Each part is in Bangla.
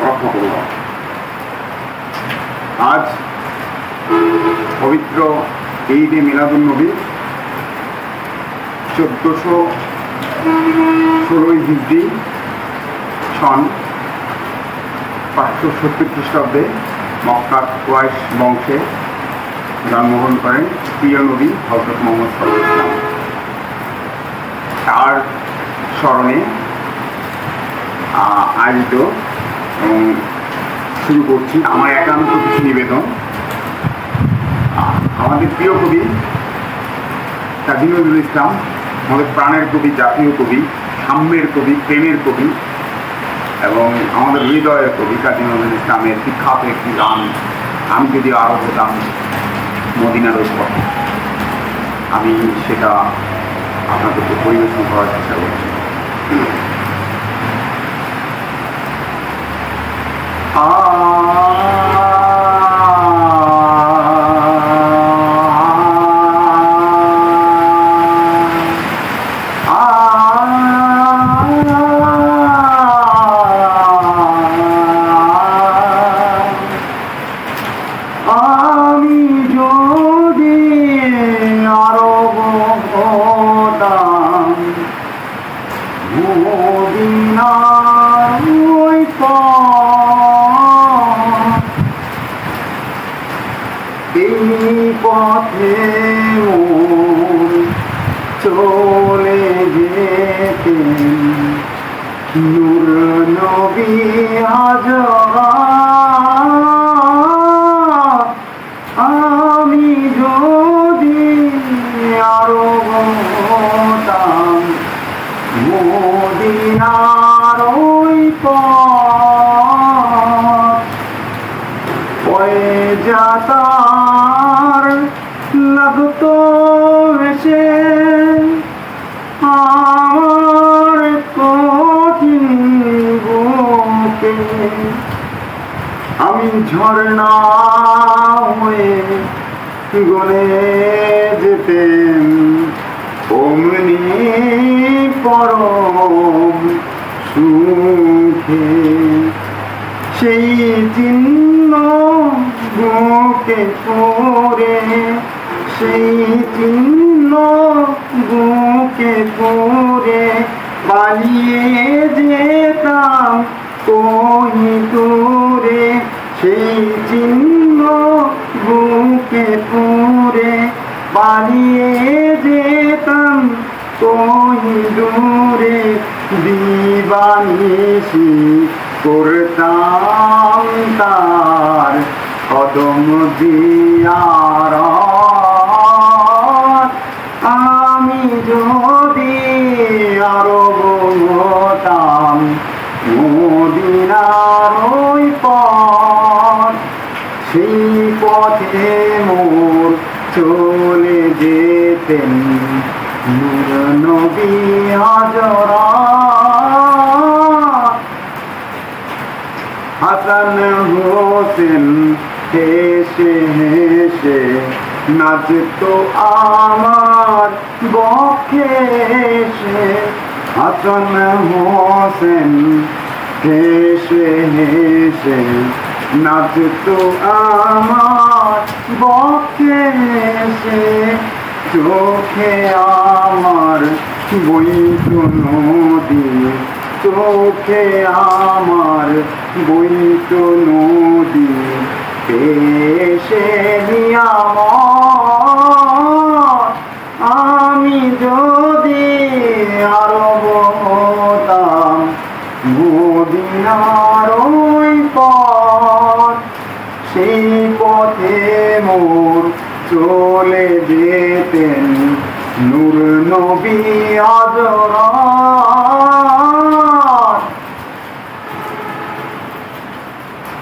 রহমতুল্লাহ। আজ পবিত্র ঈদে মিলাদুল নবী চোদ্দশো ষোলোই হিজড়ি সন পাঁচশো সত্তর খ্রিস্টাব্দে মক্কার কোয়াইশ বংশে জন্মগ্রহণ করেন প্রিয় নবী হজরত মোহাম্মদ সাল্লাহ ইসলাম তার স্মরণে আয়োজিত শুরু করছি আমার একান্ত কিছু নিবেদন। আমাদের প্রিয় কবি কাজী ইসলাম, আমাদের প্রাণের কবি, জাতীয় কবি, সাম্যের কবি, প্রেমের কবি এবং আমাদের হৃদয়ের কবি কাজী নজরুল ইসলামের বিখ্যাত একটি গান, আমি যদি আরও হতাম মদিনার উপর আমি সেটা আপনাদেরকে পরিবেশন করার চেষ্টা করছি। আমি চলে যেতেন নূর নবী হাজরা আমি যদি আরও মদিনার ওই পথ এসে আমার কঠিন বুকে আমি ঝর্ণা হয়ে গলে যেতেন অমনি পরম সুখে সেই চিহ্ন বুকে পরে সেই চিহ্ন বুকে পরে পালিয়ে যেতাম কহি দূরে সেই চিহ্ন বুকে পরে পালিয়ে যেতাম কহি দূরে দিবানিসি করতাম তার কদম দিয়ার আমি যদি আরও হতাম মদিনার ওই পথ, সেই পথে মোর চলে যেতেন নূর নবী হাজরা হাসান হোসেন হেসে হেসে নাচতো আমার বক্ষে এসে হাসান হোসেন হেসে হেসে নাচতো আমার বক্ষে এসে চোখে আমার বইত নদী চোখে আমার বইত নদী পেশে নিয়ামত, আমি যদি আরও হতাম মদিনার ওই পথ, সেই পথে মোর চলে যেতেন নূর নবী আজরা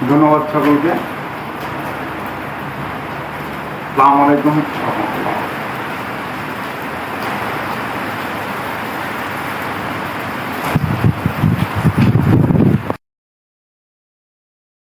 ধন্যবাদ সকলকে আসসালামু আলাইকুম।